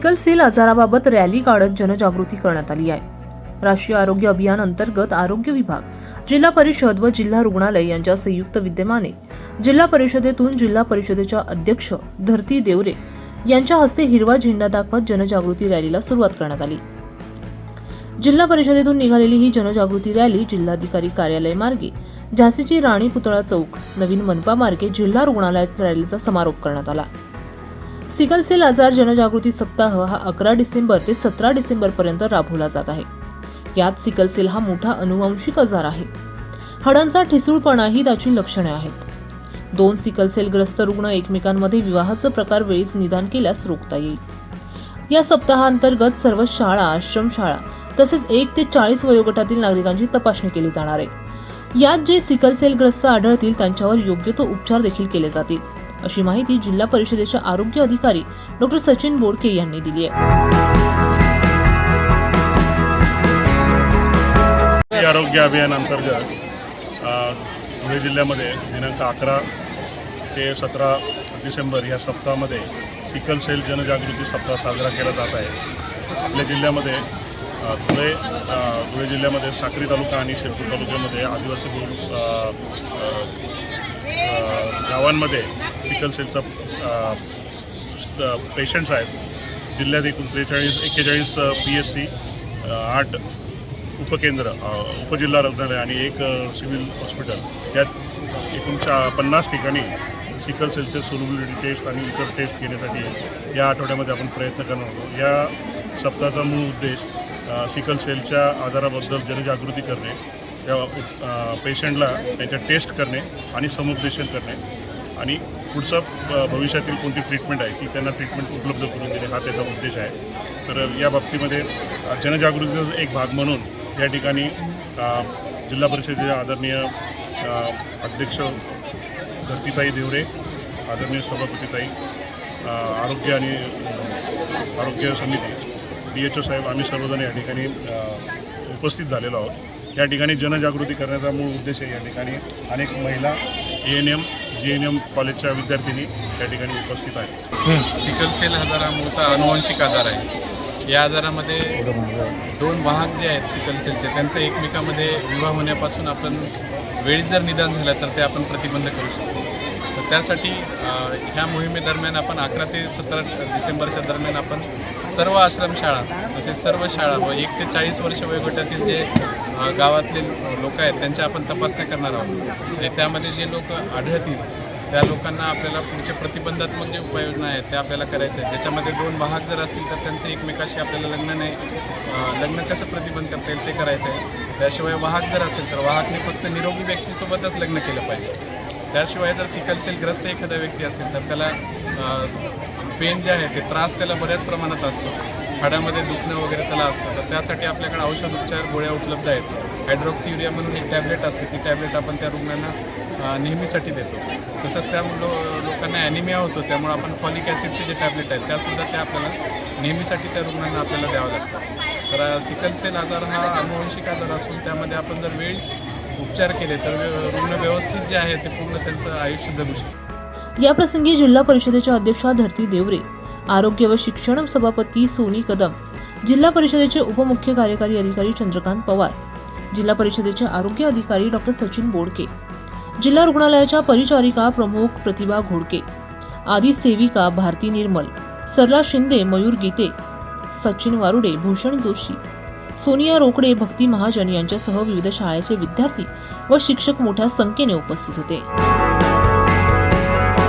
Sickle sale आजाराबाबत rally काढत जनजागृती करण्यात आली आहे. राष्ट्रीय आरोग्य अभियान अंतर्गत आरोग्य विभाग जिल्हा परिषद व जिल्हा रुग्णालय यांच्या संयुक्त विद्यमाने जिल्हा परिषदेतून जिल्हा परिषदेच्या अध्यक्ष धरती देवरे यांच्या हस्ते हिरवा झेंडा दाखवत जनजागृती रॅलीला सुरुवात करण्यात आली. जिल्हा परिषदेतून निघालेली ही जनजागृती रॅली जिल्हाधिकारी कार्यालय मार्गे झाशीची राणी पुतळा चौक नवीन मनपा मार्गे जिल्हा रुग्णालयात रॅलीचा समारोप करण्यात आला. सिकल सेल आजार जनजागृती सप्ताह हा अकरा डिसेंबर ते सतरा डिसेंबर पर्यंत राबवला जात आहे. यात सिकल सेल हा मोठा अनुवांशिक आजार आहे. हाडांचा ठिसूळपणा ही त्याची लक्षणे आहेत. दोन सिकल सेल ग्रस्त रुग्ण एकमेकांमध्ये विवाहाचं प्रकार वेळीच निदान केल्यास रोखता येईल. या सप्ताहांतर्गत सर्व शाळा आश्रमशाळा तसेच एक ते चाळीस वयोगटातील नागरिकांची तपासणी केली जाणार आहे. यात जे सिकल सेल ग्रस्त आढळतील त्यांच्यावर योग्य तो उपचार देखील केले जातील. अशी माहिती जिल्हा परिषदेचे आरोग्य अधिकारी डॉक्टर सचिन बोडके यांनी दिली आहे. आरोग्य अभियान अंतर्गत धुळे जिल्ह्यामध्ये दिनांक अकरा ते सतरा डिसेंबर या सप्ताहामध्ये सिकल सेल जनजागृती सप्ताह साजरा केला जात आहे. आपल्या जिल्ह्यामध्ये धुळे धुळे जिल्ह्यामध्ये साक्री तालुका आणि शिरपूर तालुक्यामध्ये आदिवासी गावांमध्ये सिकल सेलचा पेशंट्स आहेत जिल्ह्यात एकूण त्रेचाळीस एक्केचाळीस पी एस सी आठ उपकेंद्र uh, उपजिल्हा रुग्णालय आणि एक uh, सिव्हिल हॉस्पिटल. यात एकूण चा पन्नास ठिकाणी सिकल सेलचे सोलबिलिटी टेस्ट आणि इतर टेस्ट घेण्यासाठी या आठवड्यामध्ये आपण प्रयत्न करणार आहोत. या सप्ताहाचा मूळ उद्देश uh, सिकल सेलच्या आजाराबद्दल जनजागृती करणे त्या पेशंटला त्यांच्या टेस्ट करणे आणि समुपदेशन करणे. आणि पुढचं भविष्यातील कोणती ट्रीटमेंट आहे ती त्यांना ट्रीटमेंट उपलब्ध करून देणे हा त्याचा उद्देश आहे. तर या बाबतीमध्ये जनजागृतीचा एक भाग म्हणून या ठिकाणी जिल्हा परिषदेचे आदरणीय अध्यक्ष धरतीताई देवरे आदरणीय सभापतीताई आरोग्य आणि आरोग्य समिती डी एच ओ साहेब आम्ही सर्वजण या ठिकाणी उपस्थित झालेलो आहोत. या ठिकाणी जनजागृती करण्याचा मूळ उद्देश आहे या ठिकाणी अनेक महिला A N M G N M कॉलेजच्या विद्यार्थिनी या ठिकाणी उपस्थित आहेत. सिकल सेल आजार हा अनुवंशिक आजार आहे. या आजारामध्ये दोन वाहक जे आहेत सिकल सेलचे त्यांचं एकमेकामध्ये विवाह होण्यापासून आपण वेळीच जर निदान झालं तर ते आपण प्रतिबंध करू शकतो. तर त्यासाठी ह्या मोहिमेदरम्यान आपण अकरा ते सतरा डिसेंबरच्या दरम्यान आपण सर्व आश्रमशाळा तसेच सर्व शाळा व एक ते चाळीस वर्ष वयोगटातील जे गावातले लोक आहेत त्यांच्या आपण तपासण्या करणार आहोत. आणि त्यामध्ये जे लोक आढळतील त्या लोकांना आपल्याला पुढचे प्रतिबंधात्मक जे उपाययोजना आहेत त्या आपल्याला करायच्या आहेत. ज्याच्यामध्ये दोन वाहक जर असतील तर त्यांचं एकमेकाशी आपल्याला लग्न नाही लग्न कसं प्रतिबंध करता येईल ते करायचं आहे. त्याशिवाय वाहक जर असेल तर वाहकने फक्त निरोगी व्यक्तीसोबतच लग्न केलं पाहिजे. त्याशिवाय जर सिकल एखादा व्यक्ती असेल तर त्याला पेन जे आहे ते त्रास त्याला बऱ्याच प्रमाणात असतो. हाडामध्ये दुखणं वगैरे त्याला असतं तर त्यासाठी आपल्याकडे औषध उपचार गोळ्या उपलब्ध आहेत. हायड्रॉक्सी युरिया म्हणून एक टॅबलेट असते ती टॅबलेट आपण त्या रुग्णांना नेहमीसाठी देतो. तसंच त्या लो लोकांना ॲनिमिया होतो त्यामुळे आपण फॉलिक ॲसिडचे जे टॅबलेट आहेत त्यासुद्धा त्या आपल्याला नेहमीसाठी त्या रुग्णांना आपल्याला द्यावं लागतं. तर सिकल सेल आजार हा अनुवंशिक आजार असून त्यामध्ये आपण जर वेळीच उपचार केले तर रुग्ण व्यवस्थित जे आहे ते पूर्ण त्यांचं आयुष्य जगू शकतो. या प्रसंगी जिल्हा परिषदेच्या अध्यक्षा धरती देवरे आरोग्य व शिक्षण सभापती सोनी कदम जिल्हा परिषदेचे उपमुख्य कार्यकारी अधिकारी चंद्रकांत पवार जिल्हा परिषदेचे आरोग्य अधिकारी डॉक्टर सचिन बोडके जिल्हा रुग्णालयाच्या परिचारिका प्रमुख प्रतिभा घोडके आदी सेविका भारती निर्मल सरला शिंदे मयूर गीते सचिन वारुडे भूषण जोशी सोनिया रोकडे भक्ती महाजन यांच्यासह विविध शाळेचे विद्यार्थी व शिक्षक मोठ्या संख्येने उपस्थित होते.